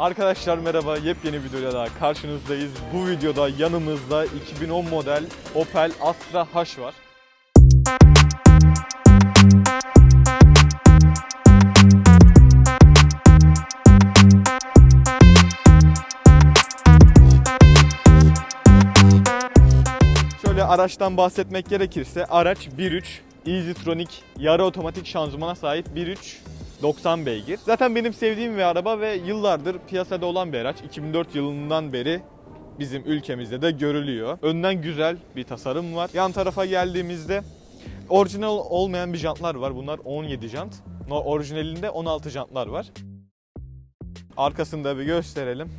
Arkadaşlar merhaba, yepyeni videoyla daha karşınızdayız. Bu videoda yanımızda 2010 model Opel Astra H var. Şöyle araçtan bahsetmek gerekirse araç 1.3 EasyTronic yarı otomatik şanzımana sahip 1.3 90 beygir. Zaten benim sevdiğim bir araba ve yıllardır piyasada olan bir araç. 2004 yılından beri bizim ülkemizde de görülüyor. Önden güzel bir tasarım var. Yan tarafa geldiğimizde orijinal olmayan bir jantlar var. Bunlar 17 jant. No, orijinalinde 16 jantlar var. Arkasında bir gösterelim.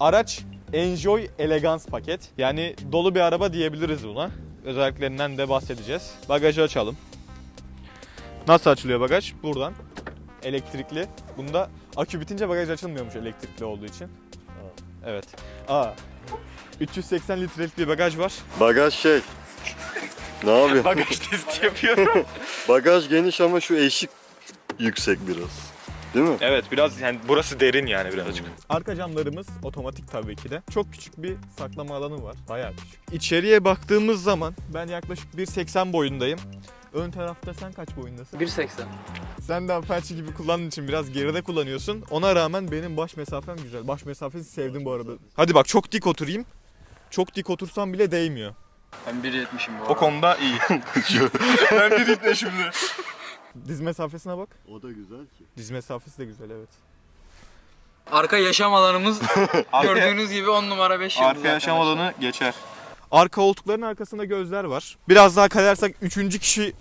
Araç Enjoy Elegance paket. Yani dolu bir araba diyebiliriz buna. Özelliklerinden de bahsedeceğiz. Bagajı açalım. Nasıl açılıyor bagaj? Buradan. Elektrikli. Bunda akü bitince bagaj açılmıyormuş elektrikli olduğu için. Evet. Aa. 380 litrelik bir bagaj var. Bagaj şey. Ne yapıyor? Bagaj testi yapıyorum. Bagaj geniş ama şu eşik yüksek biraz. Değil mi? evet biraz yani burası derin yani birazcık. Arka camlarımız otomatik tabii ki de. Çok küçük bir saklama alanı var. Bayağı küçük. İçeriye baktığımız zaman ben yaklaşık 1.80 boyundayım. Ön tarafta sen kaç boyundasın? 1.80. Sen de Apache gibi kullandığın için biraz geride kullanıyorsun. Ona rağmen benim baş mesafem güzel. Baş mesafesi sevdim bu arada. Hadi bak çok dik oturayım. Çok dik otursam bile değmiyor. Ben 1.70'im bu O arada. konuda iyi. Ben bir dik şimdi. Diz mesafesine bak. o da güzel ki. Diz mesafesi de güzel evet. Arka yaşam alanımız gördüğünüz gibi 10 numara 5 yıldız. Arka yaşam arkadaşlar. alanı geçer. Arka koltukların arkasında gözler var. Biraz daha kayarsak üçüncü kişi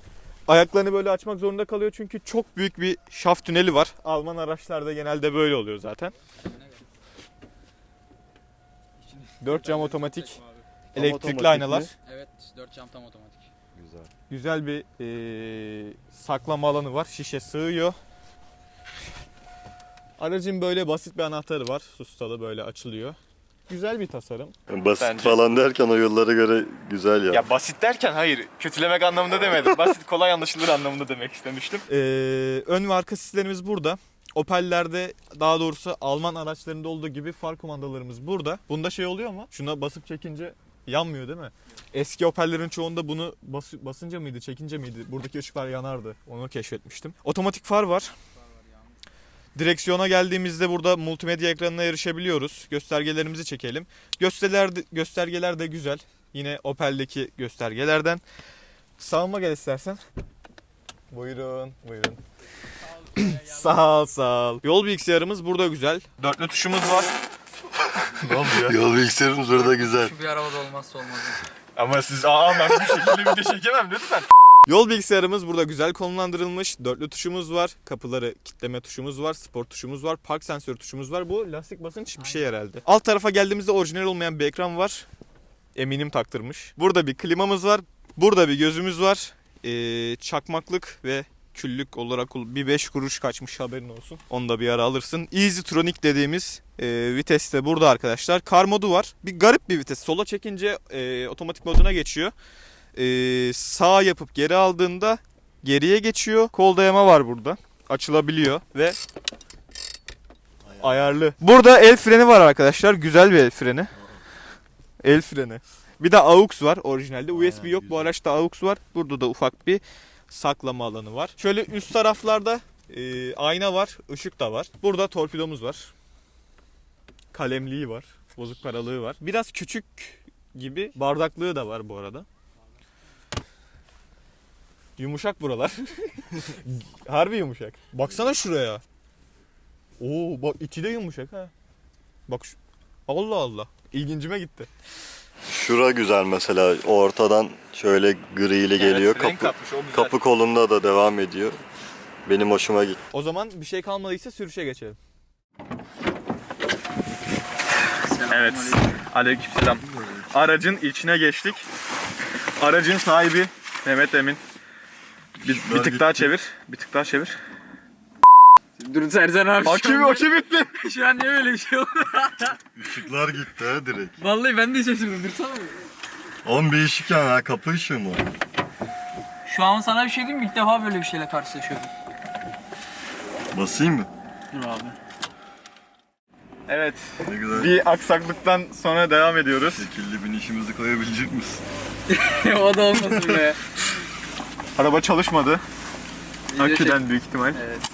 ayaklarını böyle açmak zorunda kalıyor çünkü çok büyük bir şaft tüneli var. Alman araçlarda genelde böyle oluyor zaten. Dört cam otomatik, elektrikli aynalar. Evet 4 cam tam otomatik. Güzel. Güzel bir eee, saklama alanı var. Şişe sığıyor. Aracın böyle basit bir anahtarı var. Sustalı böyle açılıyor. Güzel bir tasarım. Basit Bence. falan derken o yıllara göre güzel ya. Ya basit derken hayır, kötülemek anlamında demedim. Basit, kolay anlaşılır anlamında demek istemiştim. Ee, ön ve arka sislerimiz burada. Opel'lerde daha doğrusu Alman araçlarında olduğu gibi far kumandalarımız burada. Bunda şey oluyor mu? Şuna basıp çekince yanmıyor değil mi? Eski Opel'lerin çoğunda bunu bas- basınca mıydı, çekince miydi? Buradaki ışıklar yanardı. Onu keşfetmiştim. Otomatik far var. Direksiyona geldiğimizde burada multimedya ekranına erişebiliyoruz. Göstergelerimizi çekelim. Göstergeler göstergeler de güzel. Yine Opel'deki göstergelerden. Sağıma gel istersen. Buyurun, buyurun. sağ ol, sağ ol. Yol bilgisayarımız burada güzel. Dörtlü tuşumuz var. Ne oluyor? Yol bilgisayarımız burada güzel. Şu bir arabada olmazsa olmaz. Ama siz aa ben bu şekilde video çekemem lütfen. Yol bilgisayarımız burada güzel konumlandırılmış. Dörtlü tuşumuz var. Kapıları kitleme tuşumuz var. Spor tuşumuz var. Park sensörü tuşumuz var. Bu lastik basınç bir şey herhalde. Alt tarafa geldiğimizde orijinal olmayan bir ekran var. Eminim taktırmış. Burada bir klimamız var. Burada bir gözümüz var. Ee, çakmaklık ve küllük olarak bir 5 kuruş kaçmış haberin olsun. Onu da bir ara alırsın. Easy Tronic dediğimiz e, vites de burada arkadaşlar. Kar modu var. Bir garip bir vites. Sola çekince e, otomatik moduna geçiyor. E, sağ yapıp geri aldığında geriye geçiyor. Kol dayama var burada. Açılabiliyor ve ayarlı. Burada el freni var arkadaşlar. Güzel bir el freni. El freni. Bir de AUX var orijinalde. USB Aynen, yok. Bu güzel. araçta AUX var. Burada da ufak bir saklama alanı var. Şöyle üst taraflarda e, ayna var, ışık da var. Burada torpidomuz var. Kalemliği var, bozuk paralığı var. Biraz küçük gibi bardaklığı da var bu arada. Yumuşak buralar. Harbi yumuşak. Baksana şuraya. Oo bak içi de yumuşak ha. Bak şu. Allah Allah. İlgincime gitti. Şura güzel mesela. Ortadan şöyle griyle geliyor. Evet, renk kapı, katmış, o güzel. kapı kolunda da devam ediyor. Benim hoşuma gitti. O zaman bir şey kalmadıysa sürüşe geçelim. Evet. Aleykümselam. Aracın içine geçtik. Aracın sahibi Mehmet Emin. Bir, bir tık daha çevir. Bir tık daha çevir. Dur Sercan abi. Akü, akü bitti. Şu an niye böyle bir şey oldu? Işıklar gitti ha direkt. Vallahi ben de şaşırdım. Dursana. Oğlum bir ışık yani ha. Kapı ışığı mı? Şu an sana bir şey diyeyim mi? İlk defa böyle bir şeyle karşılaşıyorum. Basayım mı? Dur abi. Evet. Ne güzel. Bir aksaklıktan sonra devam ediyoruz. Şekilli binişimizi koyabilecek misin? o da olmasın be. Araba çalışmadı. Aküden büyük ihtimal. Evet.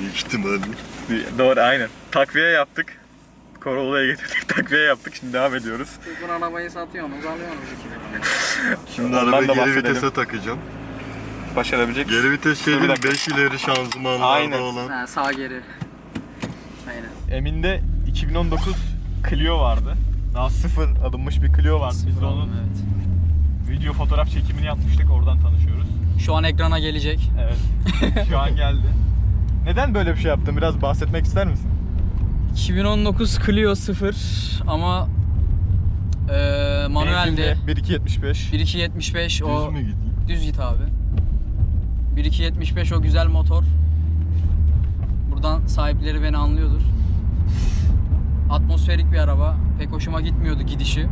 Büyük ihtimalle. Bir- Doğru aynen. Takviye yaptık. Corolla'ya getirdik. Takviye yaptık. Şimdi devam ediyoruz. Bugün arabayı satıyorsunuz, alıyorsunuz Şimdi Ondan arabayı da geri bahsedelim. vitese takacağım. Başarabilecek Geri vites şey değil mi? dakika. 5 ileri şanzımanlarda Aynen. olan. Ha, sağ geri. Aynen. Emin'de 2019 Clio vardı. Daha sıfır alınmış bir Clio vardı. Biz de onun Evet. video fotoğraf çekimini yapmıştık. Oradan tanışıyoruz. Şu an ekrana gelecek. Evet. Şu an geldi. Neden böyle bir şey yaptın? Biraz bahsetmek ister misin? 2019 Clio 0 ama e, manuelde Benzinli 1275. 1275 o Düz mü gideyim? düz git abi. 1275 o güzel motor. Buradan sahipleri beni anlıyordur. Atmosferik bir araba. Pek hoşuma gitmiyordu gidişi.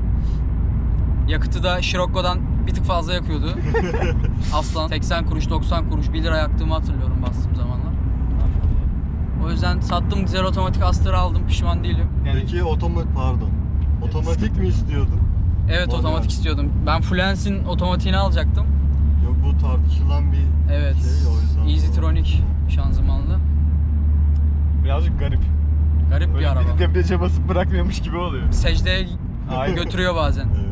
Yakıtı da Scirocco'dan bir tık fazla yakıyordu. Aslan 80 kuruş 90 kuruş 1 lira yaktığımı hatırlıyorum bastığım zamanlar. O yüzden sattım dizel otomatik Aster'ı aldım pişman değilim. Yani Peki otomatik pardon. Otomatik mi istiyordun? Evet Manuel. otomatik istiyordum. Ben Fluence'in otomatiğini alacaktım. Yok bu tartışılan bir Evet. şey o yüzden. Easytronic şanzımanlı. birazcık garip. Garip bir Böyle araba. bir debriyaja basıp bırakmıyormuş gibi oluyor. Secdeye Aynen. götürüyor bazen. Evet.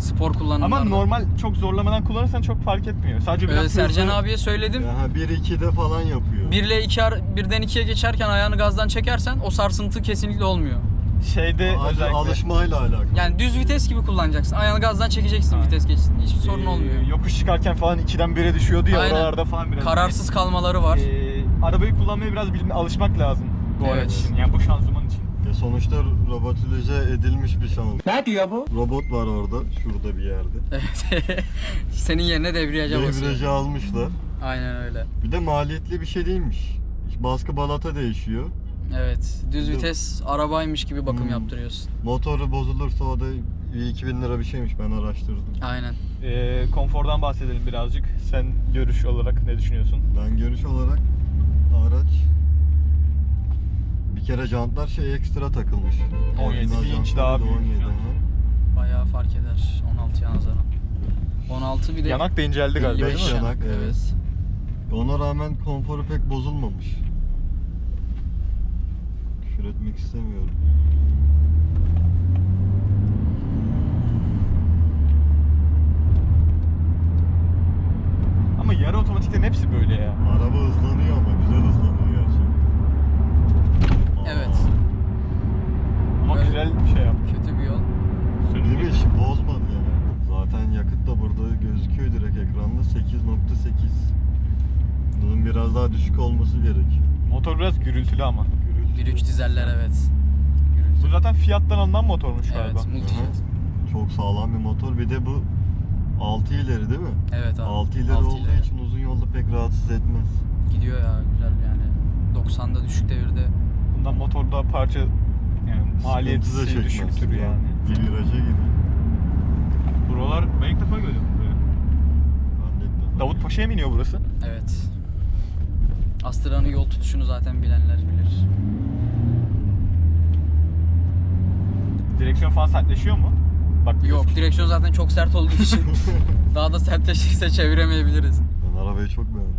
Spor kullanımlarda. Ama normal çok zorlamadan kullanırsan çok fark etmiyor. Sadece biraz Ee, Sercan hızlı- abiye söyledim. Aha 1-2'de falan yapıyor. 1 ile 2 birden 2'ye geçerken ayağını gazdan çekersen o sarsıntı kesinlikle olmuyor. şeyde Al- özellikle Alışmayla alakalı. Yani düz vites gibi kullanacaksın. Ayağını gazdan çekeceksin Aynen. vites geçsin. Hiçbir sorun e, olmuyor. Yokuş çıkarken falan 2'den 1'e düşüyordu ya Aynen. oralarda falan biraz. Kararsız kalmaları var. E, arabayı kullanmaya biraz bilme, alışmak lazım bu Evet. araç için. Yani bu şanzıman için. Ya sonuçta robotize edilmiş bir şans. Ne diyor bu? Robot var orada, şurada bir yerde. Evet. Senin yerine debriyaja basıyor. Devreci almışlar. Aynen öyle. Bir de maliyetli bir şey değilmiş. Baskı balata değişiyor. Evet. Düz Değil mi? vites arabaymış gibi bakım Hmm. yaptırıyorsun. Motoru bozulursa o da bir 2000 lira bir şeymiş ben araştırdım. Aynen. E, konfordan bahsedelim birazcık. Sen görüş olarak ne düşünüyorsun? Ben görüş olarak araç bir kere jantlar şey ekstra takılmış. 17 Orijinal bir inç daha da büyük 17, jant. ha. Bayağı fark eder 16'ya nazaran. 16 bir de Yanak da inceldi galiba 55 değil mi? yanak. yanak. evet. Evet. Ona rağmen konforu pek bozulmamış. Küfür etmek istemiyorum. Ama yarı otomatiklerin hepsi böyle ya. Araba hızlanıyor ama güzel hızlanıyor Evet. Ama Evet. güzel bir şey yapmış. Kötü bir yol. Değil mi? Hiç bozmadı yani. Zaten yakıt da burada gözüküyor direkt ekranda 8.8. Bunun biraz daha düşük olması gerek. Motor biraz gürültülü ama. Gürültü. 1.3 dizeller evet. Bu zaten fiyattan alınan motormuş galiba. Evet, multijet. Çok sağlam bir motor. Bir de bu 6 ileri değil mi? Evet abi. 6 ileri Altı olduğu ileri. için uzun yolda pek rahatsız etmez. Gidiyor ya güzel yani. 90'da düşük devirde. Bundan motorda parça yani maliyeti düşüktür yani. Bir viraja giriyor. Buralar ben ilk defa görüyorum defa- Davut Paşa'ya mı iniyor burası? Evet. Astra'nın yol tutuşunu zaten bilenler bilir. Direksiyon falan sertleşiyor mu? Bak Yok direksiyon zaten çok sert olduğu için daha da sertleşirse çeviremeyebiliriz. Ben arabayı çok beğendim.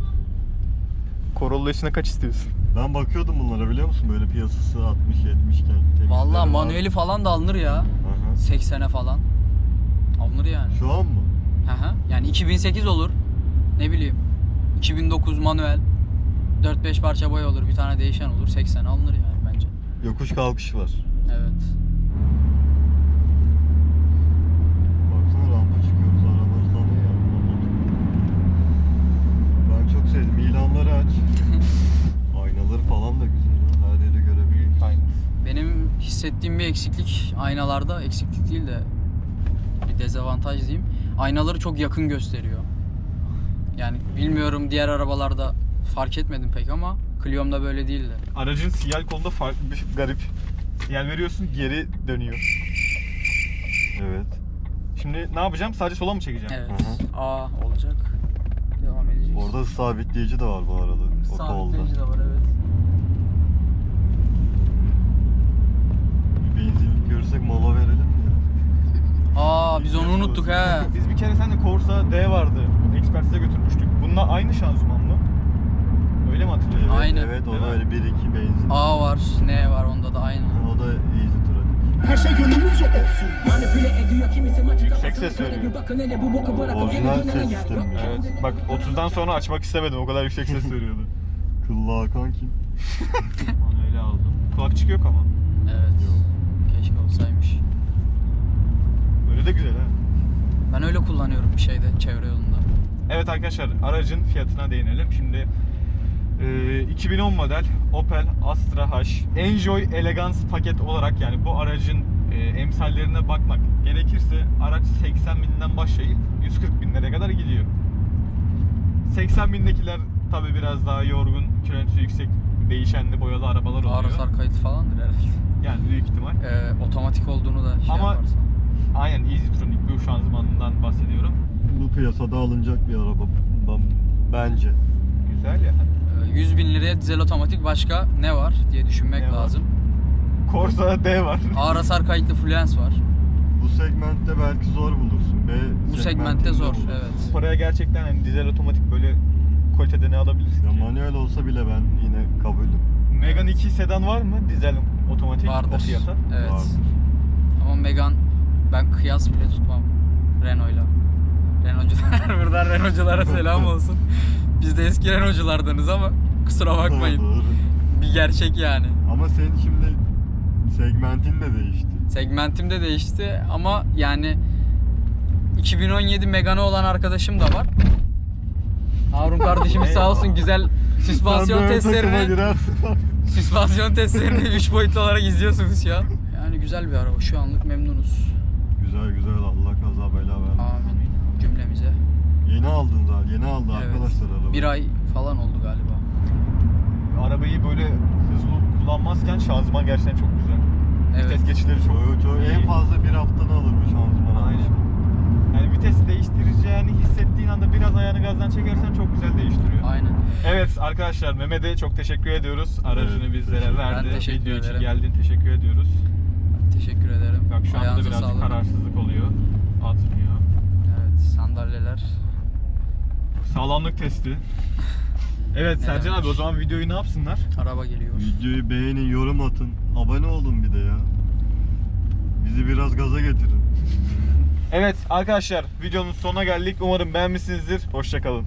Corolla üstüne kaç istiyorsun? Ben bakıyordum bunlara biliyor musun? Böyle piyasası 60-70 iken. var. manueli falan da alınır ya. Aha. 80'e falan. Alınır yani. Şu an mı? Hı hı. Yani 2008 olur. Ne bileyim. 2009 manuel. 4-5 parça boya olur. Bir tane değişen olur. 80 alınır yani bence. Yokuş kalkış var. Evet. Baksana rampa çıkıyoruz. Araba hızlanıyor ya. Ben çok sevdim. İlanları aç. Aynaları falan da güzel. ha. Her yeri görebiliyorsun. Aynen. Benim hissettiğim bir eksiklik aynalarda, eksiklik değil de bir dezavantaj diyeyim. Aynaları çok yakın gösteriyor. Yani bilmiyorum diğer arabalarda fark etmedim pek ama Clio'mda böyle değildi. Aracın sinyal kolunda farklı bir garip. Sinyal veriyorsun geri dönüyor. Evet. Şimdi ne yapacağım? Sadece sola mı çekeceğim? Evet. A olacak. Devam edeceğiz. Orada sabitleyici de var bu arada. O sabitleyici de var evet. Benzinlik görürsek mola verelim mi ya? Aa biz onu unuttuk he. Biz bir kere seninle Corsa D vardı. Ekspertize götürmüştük. Bununla aynı şanzıman mı? Öyle mi hatırlıyorum? Evet, Aynen. Evet o da öyle 1-2 benzin. A var, N var onda da aynı. O da easy traffic. Her şey gönlümüzce olsun Manipüle ediyor kimisi maçı Yüksek ses söylüyor. Bir bakın hele bu boku bırakıp Orijinal dönene ses sistemi. yok. Evet. Bak 30'dan sonra açmak istemedim. O kadar yüksek ses söylüyordu. Kıllı Hakan kim? Aman öyle aldım. Kulakçık yok ama. Evet. Keşke olsaymış. Böyle de güzel ha. Ben öyle kullanıyorum bir şeyde çevre yolunda. Evet arkadaşlar aracın fiyatına değinelim. Şimdi e, 2010 model Opel Astra H Enjoy Elegance paket olarak yani bu aracın e, emsallerine bakmak gerekirse araç 80 binden başlayıp 140 binlere kadar gidiyor. 80 bindekiler tabi biraz daha yorgun, kilometre yüksek, değişenli boyalı arabalar oluyor. Ağrı kayıt falandır herhalde. Yani büyük ihtimal. Ee, otomatik olduğunu da şey Ama- yaparsan. Aynen EasyTronic bu şanzımanından bahsediyorum. Bu piyasada alınacak bir araba b- bence. Güzel ya. Ee, 100 bin liraya dizel otomatik başka ne var diye düşünmek Ne var? lazım. Corsa D var. Ağır hasar kayıtlı Fluence var. Bu segmentte belki zor bulursun. B Bu segmentte segmentinde zor bulursun. evet. Paraya gerçekten hani dizel otomatik böyle kalitede ne alabilirsin Ya ki? manuel olsa bile ben yine kabulüm. Megane 2 sedan var mı? Dizel otomatik o Vardır. fiyata. Evet. Vardır. Ama Megane ben kıyas bile tutmam Renault'la. Renault'cular buradan Renault'culara selam olsun. Biz de eski Renault'culardanız ama kusura bakmayın. Doğru. Bir gerçek yani. Ama senin şimdi segmentin de değişti. Segmentim de değişti ama yani 2017 Megane olan arkadaşım da var. Harun kardeşimiz sağ olsun güzel süspansiyon testlerini süspansiyon testlerini 3 boyutlu olarak izliyorsunuz an. Yani güzel bir araba. Şu anlık memnunuz. Güzel güzel Allah kaza bela vermesin. Amin cümlemize. Yeni aldın zaten. Yeni aldı Evet. arkadaşlar araba. Bir ay falan oldu galiba. Arabayı böyle hızlı kullanmazken şanzıman gerçekten çok güzel. Evet. Vites geçişleri çok Çok, çok, en fazla bir haftanı alır bu şanzıman. Aynen. Yani vites değiştireceğini hissettiğin anda biraz ayağını gazdan çekersen çok güzel değiştiriyor. Aynen. Evet arkadaşlar Mehmet'e çok teşekkür ediyoruz. Aracını Evet, bizlere teşekkür- verdi. Ben teşekkür Video için ederim. geldin teşekkür ediyoruz. Teşekkür ederim. Bak şu anda Ayağınıza birazcık sağlık. Kararsızlık oluyor. Atmıyor. Evet sandalyeler. Sağlamlık testi. Evet Ne Sercan demek? abi o zaman videoyu ne yapsınlar? Araba geliyor. Videoyu beğenin, yorum atın. Abone olun bir de ya. Bizi biraz gaza getirin. Evet arkadaşlar videonun sonuna geldik. Umarım beğenmişsinizdir. Hoşçakalın.